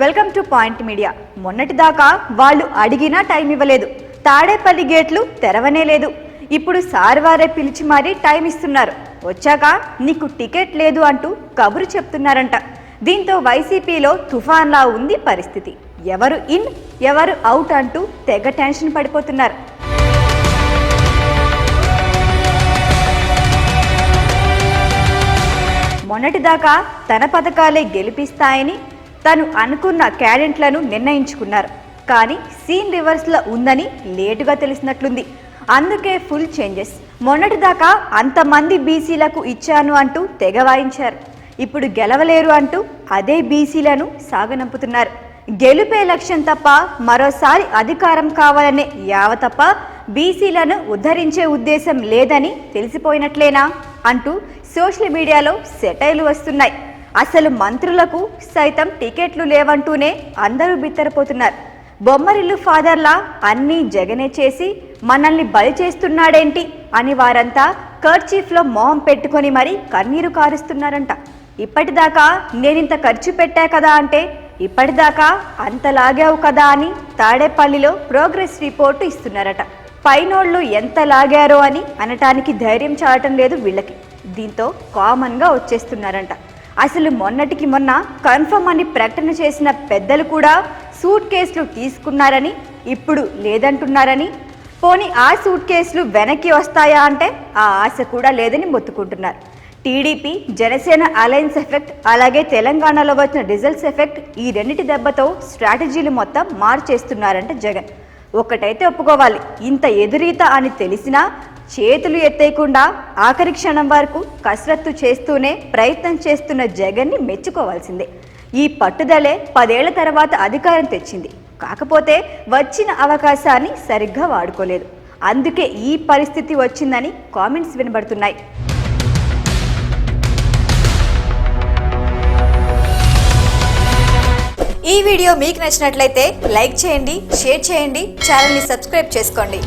Welcome to point media మొన్నటిదాకా వాళ్ళు అడిగినా టైం ఇవ్వలేదు. తాడేపల్లి గేట్లు తెరవనే లేదు. ఇప్పుడు సార్ వారే పిలిచి మరీ టైం ఇస్తున్నారు. వచ్చాక నీకు టికెట్ లేదు అంటూ కబురు చెప్తున్నారంట. దీంతో వైసీపీలో తుఫాన్లా ఉంది పరిస్థితి. ఎవరు ఇన్ ఎవరు అవుట్ అంటూ తెగ టెన్షన్ పడిపోతున్నారు. మొన్నటిదాకా తన పథకాలే గెలిపిస్తాయని తను అనుకున్న క్యాడెంట్లను నిర్ణయించుకున్నారు. కానీ సీన్ రివర్స్లో ఉందని లేటుగా తెలిసినట్లుంది. అందుకే ఫుల్ చేంజెస్. మొన్నటిదాకా అంతమంది బీసీలకు ఇచ్చాను అంటూ తెగ వాయించారు. ఇప్పుడు గెలవలేరు అంటూ అదే బీసీలను సాగనంపుతున్నారు. గెలుపే లక్ష్యం తప్ప మరోసారి అధికారం కావాలనే యావ తప్ప బీసీలను ఉద్ధరించే ఉద్దేశం లేదని తెలిసిపోయినట్లేనా? అంటూ సోషల్ మీడియాలో సెటైలు వస్తున్నాయి. అసలు మంత్రులకు సైతం టికెట్లు లేవంటూనే అందరూ బిత్తరపోతున్నారు. బొమ్మరిల్లు ఫాదర్లా అన్నీ జగనే చేసి మనల్ని బలి చేస్తున్నాడేంటి అని వారంతా కర్చీఫ్లో మొహం పెట్టుకొని మరీ కన్నీరు కారుస్తున్నారంట. ఇప్పటిదాకా నేనింత ఖర్చు పెట్టా కదా అంటే ఇప్పటిదాకా అంత లాగావు కదా అని తాడేపల్లిలో ప్రోగ్రెస్ రిపోర్టు ఇస్తున్నారట. పైనోళ్ళు ఎంత లాగారో అని అనటానికి ధైర్యం చాలటం లేదు వీళ్ళకి. దీంతో కామన్గా వచ్చేస్తున్నారంట. అసలు మొన్నటికి మొన్న కన్ఫర్మ్ అని ప్రకటన చేసిన పెద్దలు కూడా సూట్ కేసులు తీసుకున్నారని ఇప్పుడు లేదంటున్నారని. పోనీ ఆ సూట్ కేసులు వెనక్కి వస్తాయా అంటే ఆ ఆశ కూడా లేదని మొత్తుకుంటున్నారు. టీడీపీ జనసేన అలయన్స్ ఎఫెక్ట్ అలాగే తెలంగాణలో వచ్చిన రిజల్ట్స్ ఎఫెక్ట్ ఈ రెండింటి దెబ్బతో స్ట్రాటజీలు మొత్తం మార్చేస్తున్నారంట జగన్. ఒకటైతే ఒప్పుకోవాలి ఇంత ఎదురీత అని తెలిసినా చేతులు ఎత్తేయకుండా ఆఖరి క్షణం వరకు కసరత్తు చేస్తూనే ప్రయత్నం చేస్తున్న జగన్ని మెచ్చుకోవాల్సిందే. ఈ పట్టుదలే పదేళ్ళ తర్వాత అధికారం తెచ్చింది. కాకపోతే వచ్చిన అవకాశాన్ని సరిగ్గా వాడుకోలేదు. అందుకే ఈ పరిస్థితి వచ్చిందని కామెంట్స్ వినబడుతున్నాయి. ఈ వీడియో మీకు నచ్చినట్లయితే లైక్ చేయండి షేర్ చేయండి ఛానల్ని సబ్స్క్రైబ్ చేసుకోండి.